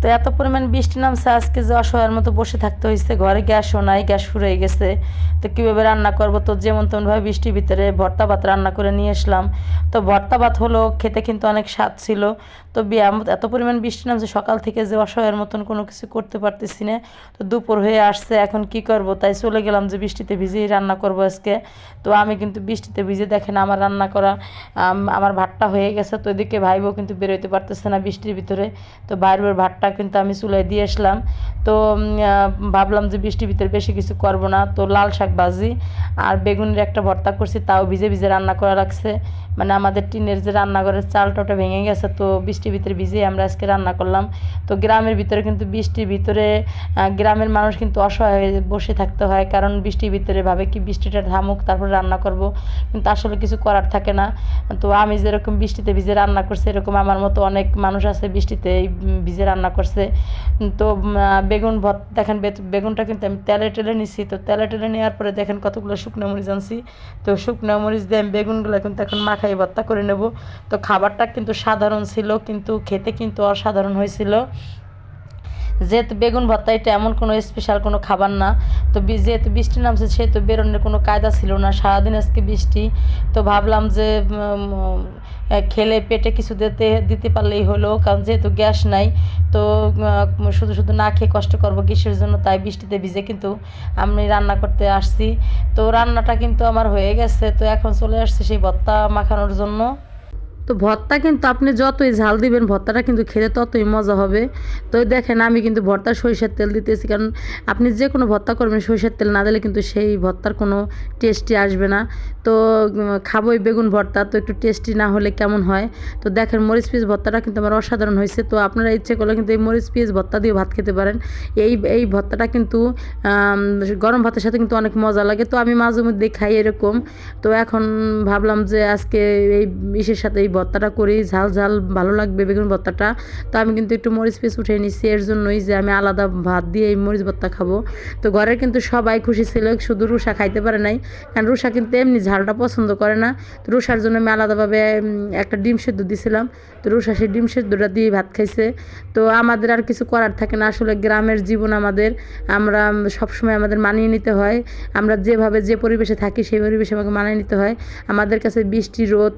তো এত পরিমাণ বৃষ্টি নামছে, আজকে যে অসহায়ের মতো বসে থাকতে হয়েছে, ঘরে গ্যাসও নাই, গ্যাস ফুরিয়ে গেছে। তো কীভাবে রান্না করব? তো যেমন তেমনভাবে বৃষ্টির ভিতরে ভর্তা ভাত রান্না করে নিয়ে আসলাম। তো ভর্তা ভাত হলো, খেতে কিন্তু অনেক স্বাদ ছিল। তো ব্যায়াম, এত পরিমাণ বৃষ্টি নামছে, সকাল থেকে যে অসহায়ের মতন কোনো কিছু করতে পারতেছি না। তো দুপুর হয়ে আসছে, এখন কি করব? তাই চলে গেলাম যে বৃষ্টিতে ভিজেই রান্না করব আজকে। তো আমি কিন্তু বৃষ্টিতে ভিজে দেখেন আমার রান্না করা আমার ভাতটা হয়ে গেছে। তো এদিকে ভাইবও কিন্তু বেরোতে পারতেছে না বৃষ্টির ভিতরে। তো বাইরের ভাতটা কিন্তু আমি চুলায় দিয়ে আসলাম। তো ভাবলাম যে বৃষ্টির ভিতরে বেশি কিছু করব না। তো লাল শাক ভাজি আর বেগুনের একটা ভর্তা করছি, তাও ভিজে ভিজে রান্না করা লাগছে। মানে আমাদের টিনের যে রান্নাঘরের চালটা ওটা ভেঙে গেছে, তো বৃষ্টির ভিতরে ভিজে আমরা আজকে রান্না করলাম। তো গ্রামের ভিতরে কিন্তু বৃষ্টির ভিতরে গ্রামের মানুষ কিন্তু অসহায় হয়ে বসে থাকতে হয়। কারণ বৃষ্টির ভিতরে ভাবে কি বৃষ্টিটা থামুক, তারপর রান্না করব। কিন্তু আসলে কিছু করার থাকে না। তো আমি যেরকম বৃষ্টিতে ভিজে রান্না করছি, এরকম আমার মতো অনেক মানুষ আছে বৃষ্টিতে ভিজে রান্না করছে। তো বেগুন ভর্ত দেখেন বেগুনটা কিন্তু আমি তেলে টেলে নিছি। তো তেলে টেলে নেওয়ার পরে দেখেন কতগুলো শুকনো মরিচ আনছি। তো শুকনো মরিচ দিয়ে আমি বেগুনগুলো কিন্তু এখন মাখাই ভর্তা করে নেব। তো খাবারটা কিন্তু সাধারণ ছিল, কিন্তু খেতে কিন্তু অসাধারণ হয়েছিল। যেহেতু বেগুন ভর্তা এটা এমন কোনো স্পেশাল কোনো খাবার না, তো যেহেতু বৃষ্টি নামছে, সেহেতু বেরোনোর কোনো কায়দা ছিল না। সারাদিন আজকে বৃষ্টি। তো ভাবলাম যে খেলে পেটে কিছু দিতে দিতে পারলেই হলো, কারণ যেহেতু গ্যাস নাই, তো শুধু শুধু না খেয়ে কষ্ট করব গ্রীষ্মের জন্য, তাই বৃষ্টিতে ভিজে কিন্তু আমি রান্না করতে আসছি। তো রান্নাটা কিন্তু আমার হয়ে গেছে, তো এখন চলে আসছে সেই ভত্তা মাখানোর জন্য। তো ভর্তা কিন্তু আপনি যতই ঝাল দিবেন, ভর্তাটা কিন্তু খেতে ততই মজা হবে। তো দেখেন, আমি কিন্তু ভর্তা সরিষার তেল দিতেছি, কারণ আপনি যে কোনো ভর্তা করবেন, সরিষার তেল না দিলে কিন্তু সেই ভর্তার কোনো টেস্টি আসবে না। তো খাবোই বেগুন ভর্তা, তো একটু টেস্টি না হলে কেমন হয়? তো দেখেন, মরিচ পিস ভর্তাটা কিন্তু আমার অসাধারণ হয়েছে। তো আপনারা ইচ্ছে করলে কিন্তু এই মরিচ পিস ভর্তা দিয়ে ভাত খেতে পারেন। এই এই ভর্তাটা কিন্তু গরম ভাতের সাথে কিন্তু অনেক মজা লাগে। তো আমি মাঝে মধ্যে খাই এরকম। তো এখন ভাবলাম যে আজকে এই ইসের সাথে এই ভর্তাটা করি, ঝাল ঝাল ভালো লাগবে বেগুন ভর্তাটা। তো আমি কিন্তু একটু মরিচ পিস উঠে নিচ্ছি এর জন্যই যে আমি আলাদা ভাত দিয়ে এই মরিচ ভর্তা খাব। তো ঘরের কিন্তু সবাই খুশি ছিল, শুধু রুষা খাইতে পারে নাই, কারণ রুষা কিন্তু এমনি ঝালটা পছন্দ করে না। তো রুষার জন্য আমি আলাদাভাবে একটা ডিম সেদ্ধ দিছিলাম। তো রুষা সেই ডিম সেদ্ধটা দিয়ে ভাত খাইছে। তো আমাদের আর কিছু করার থাকে না, আসলে গ্রামের জীবন আমাদের। আমরা সবসময় আমাদের মানিয়ে নিতে হয়। আমরা যেভাবে যে পরিবেশে থাকি, সেই পরিবেশে আমাকে মানিয়ে নিতে হয়। আমাদের কাছে বৃষ্টি, রোদ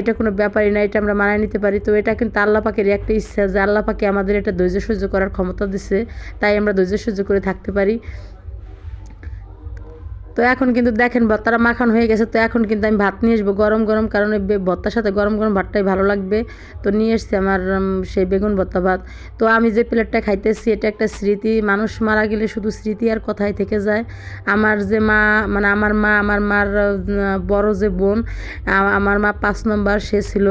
এটা কোনো ব্যাপারই না, এটা আমরা মানায় নিতে পারি। তো এটা কিন্তু আল্লাহ পাকের একটা ইচ্ছা যে আল্লাহ পাকে আমাদের এটা ধৈর্য সহ্য করার ক্ষমতা দিছে, তাই আমরা ধৈর্য সহ্য করে থাকতে পারি। তো এখন কিন্তু দেখেন ভর্তাটা মাখানো হয়ে গেছে, তো এখন কিন্তু আমি ভাত নিয়ে আসব গরম গরম, কারণ বে- ভর্তার সাথে গরম গরম ভাতটাই ভালো লাগবে। তো নিয়ে এসছি আমার সেই বেগুন ভর্তা ভাত। তো আমি যে প্লেটটা খাইতেছি, এটা একটা স্মৃতি। মানুষ মারা গেলে শুধু স্মৃতি আর কথাই থেকে যায়। আমার যে মা মানে আমার মা, আমার মার বড় যে বোন আমার মা পাঁচ নম্বর, সে ছিল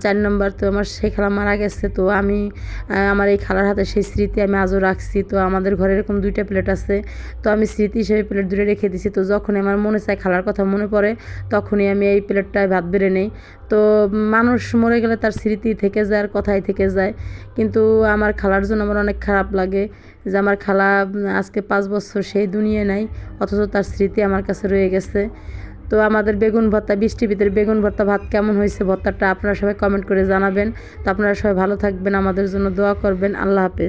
চার নম্বর, তো আমার সেই খালা মারা গেছে। তো আমি আমার এই খালার হাতে সেই স্মৃতি আমি আজও রাখছি। তো আমাদের ঘরে এরকম দুইটা প্লেট আছে। তো আমি স্মৃতি হিসেবে প্লেট দুটো রেখে দিছি। তো যখন আমার মনে চায় খালার কথা মনে পড়ে, তখনই আমি এই প্লেটটায় ভাত বেড়ে নেই। তো মানুষ মরে গেলে তার স্মৃতি থেকে যায়, আর কথাই থেকে যায়। কিন্তু আমার খালার জন্য আমার অনেক খারাপ লাগে যে আমার খালা আজকে পাঁচ বছর সেই দুনিয়ায় নাই, অথচ তার স্মৃতি আমার কাছে রয়ে গেছে। তো আমাদের বেগুন ভর্তা বৃষ্টি ভিতরে বেগুন ভর্তা ভাত কেমন হয়েছে ভর্তাটা আপনারা সবাই কমেন্ট করে জানাবেন। তো আপনারা সবাই ভালো থাকবেন, আমাদের জন্য দোয়া করবেন। আল্লাহ হাফেজ।